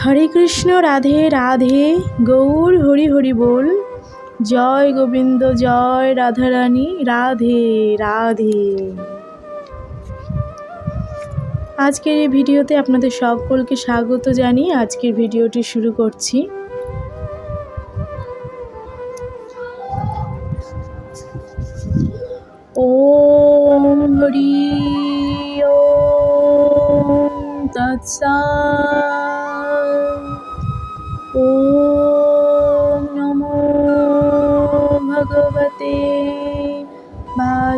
হরে কৃষ্ণ, রাধে রাধে, গৌর, হরি হরি বল। জয় গোবিন্দ, জয় রাধারানী, রাধে রাধে। আজকের এই ভিডিওতে আপনাদের সকলকে স্বাগত জানিয়ে আজকের ভিডিওটি শুরু করছি। ওম হরি, ওম তৎসৎ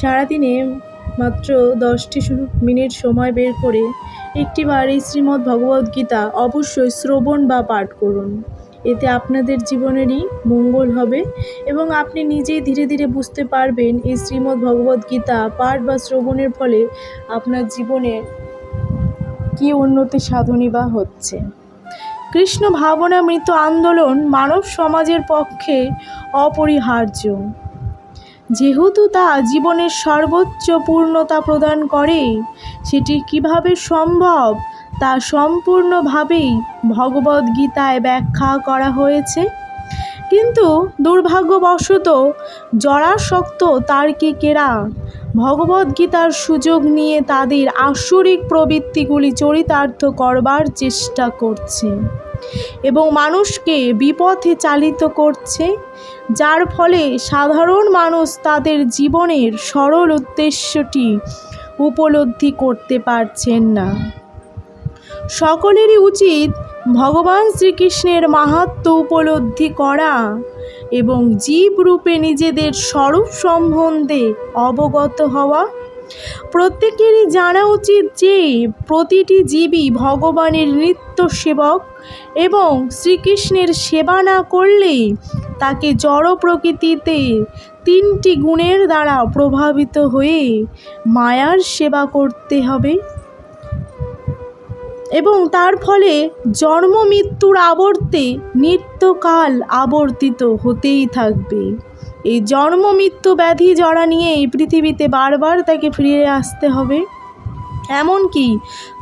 সারাদিনে মাত্র দশটি মিনিট সময় বের করে একটি বার এই শ্রীমদ্ ভগবদ্গীতা অবশ্যই শ্রবণ বা পাঠ করুন। এতে আপনাদের জীবনেরই মঙ্গল হবে এবং আপনি নিজেই ধীরে ধীরে বুঝতে পারবেন এই শ্রীমদ্ ভগবদ্গীতা পাঠ বা শ্রবণের ফলে আপনার জীবনে কী উন্নতি সাধনই বা হচ্ছে। কৃষ্ণ ভাবনা মৃত আন্দোলন মানব সমাজের পক্ষে অপরিহার্য। যেহেতু তা জীবনের সর্বোচ্চ পূর্ণতা প্রদান করে, সেটি কীভাবে সম্ভব তা সম্পূর্ণভাবেই ভগবদ্গীতায় ব্যাখ্যা করা হয়েছে। কিন্তু দুর্ভাগ্যবশত জরাসক্ত তার্কিকেরা ভগবদ্গীতার সুযোগ নিয়ে তাদের আসরিক প্রবৃত্তিগুলি চরিতার্থ করবার চেষ্টা করছে। এবং মানুষকে বিপথে চালিত করছে, যার ফলে সাধারণ মানুষ তাদের জীবনের সরল উদ্দেশ্যটি উপলব্ধি করতে পারছেন না। সকলেরই উচিত ভগবান শ্রীকৃষ্ণের মাহাত্ম উপলব্ধি করা এবং জীব রূপে নিজেদের স্বরূপ সম্বন্ধে অবগত হওয়া প্রত্যেকেরই জানা উচিত যে প্রতিটি জীবই ভগবানের নিত্য সেবক এবং শ্রীকৃষ্ণের সেবা না করলে তাকে জড় প্রকৃতিতে তিনটি গুণের দ্বারা প্রভাবিত হয়ে মায়ার সেবা করতে হবে। এবং তার ফলে জন্ম মৃত্যুর আবর্তে নিত্যকাল আবর্তিত হতেই থাকবে। এই জন্ম, মৃত্যু, ব্যাধি জড়া নিয়ে এই পৃথিবীতে বারবার তাকে ফিরে আসতে হবে। এমনকি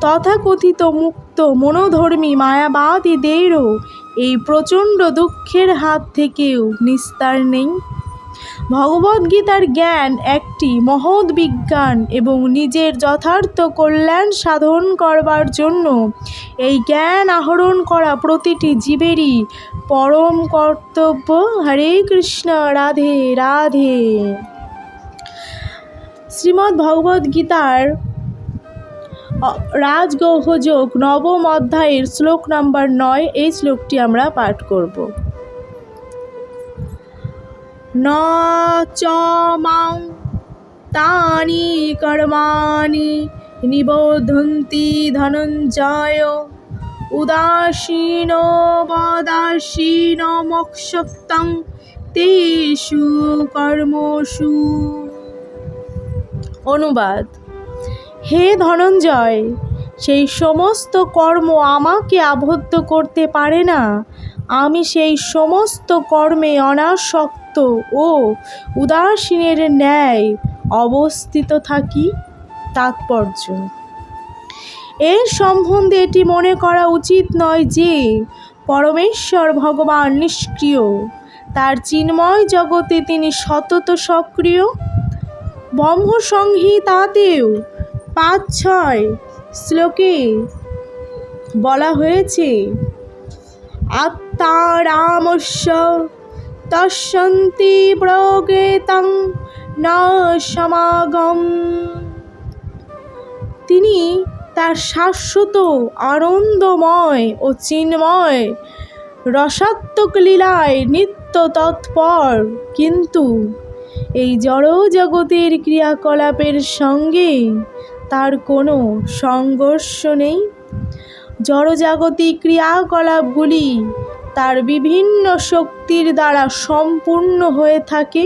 তথাকথিত মুক্ত, মনোধর্মী মায়াবাদীদেরও এই প্রচণ্ড দুঃখের হাত থেকেও নিস্তার নেই। ভগবদ্গীতার জ্ঞান একটি মহৎ বিজ্ঞান এবং নিজের যথার্থ কল্যাণ সাধন করবার জন্য এই জ্ঞান আহরণ করা প্রতিটি জীবেরই পরম কর্তব্য। হরে কৃষ্ণ, রাধে রাধে। শ্রীমদ্ ভগবদ্গীতার রাজগহযোগ নবম অধ্যায়ের শ্লোক নাম্বার নয়, এই শ্লোকটি আমরা পাঠ করব। ন চ মাং তানি কর্মাণি নিবোধন্তি ধনঞ্জয়। উদাসীন বদাসীন মক্ষক্তং তেষু কর্মসু অনুবাদ হে ধনঞ্জয়, সেই সমস্ত কর্ম আমাকে আবদ্ধ করতে পারে না। আমি সেই সমস্ত কর্মে অনাসক্ত ও উদাসীনের ন্যায় অবস্থিত থাকি। তাৎপর্য। এর সম্বন্ধে এটি মনে করা উচিত নয় যে পরমেশ্বর ভগবান নিষ্ক্রিয়। তার চিন্ময় জগতে তিনি সতত সক্রিয়। ব্রহ্মসংহিতাতেও পাঁচ ছয় শ্লোকে বলা হয়েছে, আত্মারামস্য তস্যন্তি প্রজ্ঞেতং ন সমাগম। তিনি তার শাশ্বত, আনন্দময় ও চিন্ময় রসাত্মক লীলায় নিত্য তৎপর। কিন্তু এই জড় জগতের ক্রিয়াকলাপের সঙ্গে তার কোনো সংঘর্ষ নেই। জড়জাগতিক ক্রিয়াকলাপগুলি তার বিভিন্ন শক্তির দ্বারা সম্পূর্ণ হয়ে থাকে।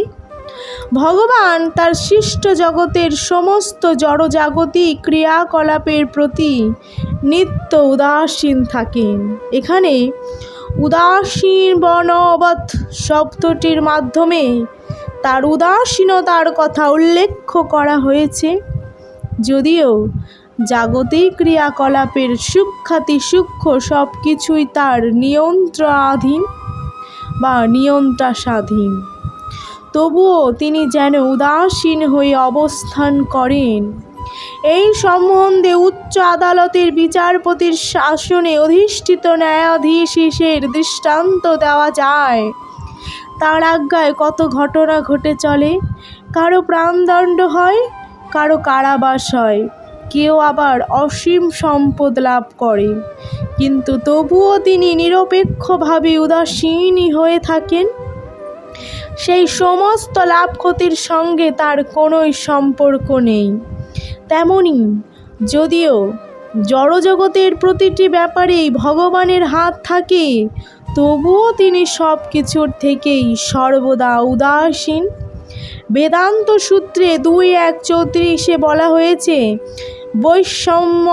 ভগবান তার সৃষ্ট জগতের সমস্ত জড়জাগতিক ক্রিয়াকলাপের প্রতি নিত্য উদাসীন থাকেন। এখানে উদাসীন বনবৎ শব্দটির মাধ্যমে তার উদাসীনতার কথা উল্লেখ করা হয়েছে। যদিও জাগতিক ক্রিয়াকলাপের সূক্ষাতি সূক্ষ্ম সব কিছুই তার নিয়ন্ত্রণাধীন বা নিয়ন্ত্রণাধীন তবুও তিনি যেন উদাসীন হয়ে অবস্থান করেন। এই সম্বন্ধে উচ্চ আদালতের বিচারপতির শাসনে অধিষ্ঠিত ন্যায়াধীশের দৃষ্টান্ত দেওয়া যায়। তার আজ্ঞায় কত ঘটনা ঘটে চলে? কারও প্রাণদণ্ড হয়, কারও কারাবাস হয়। কেউ আবার অসীম সম্পদ লাভ করে কিন্তু তবুও তিনি নিরপেক্ষভাবে উদাসীনই হয়ে থাকেন। সেই সমস্ত লাভ ক্ষতির সঙ্গে তার কোনোই সম্পর্ক নেই। তেমনি যদিও জড়জগতের প্রতিটি ব্যাপারেই ভগবানের হাত থাকে, তবুও তিনি সব কিছুর থেকেই সর্বদা উদাসীন। বেদান্ত সূত্রে দুই এক চৌত্রিশে বলা হয়েছে বৈষম্য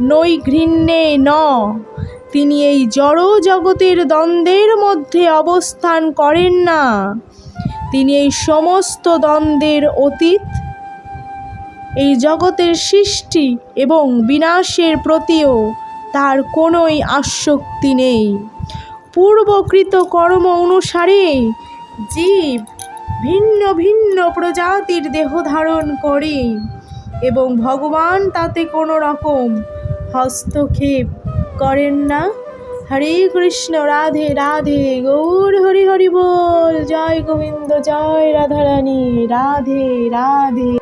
নৈঘৃণ্যে ন। তিনি এই জড় জগতের দ্বন্দ্বের মধ্যে অবস্থান করেন না। তিনি এই সমস্ত দ্বন্দ্বের অতীত, এই জগতের সৃষ্টি এবং বিনাশের প্রতিও তার কোনোই আসক্তি নেই। পূর্বকৃত কর্ম অনুসারে জীব ভিন্ন ভিন্ন প্রজাতির দেহ ধারণ করে এবং ভগবান তাতে কোনো রকম হস্তক্ষেপ করেন না। হরে কৃষ্ণ, রাধে রাধে, গৌর, হরি হরি বল। জয় গোবিন্দ, জয় রাধারানী। রাধে রাধে।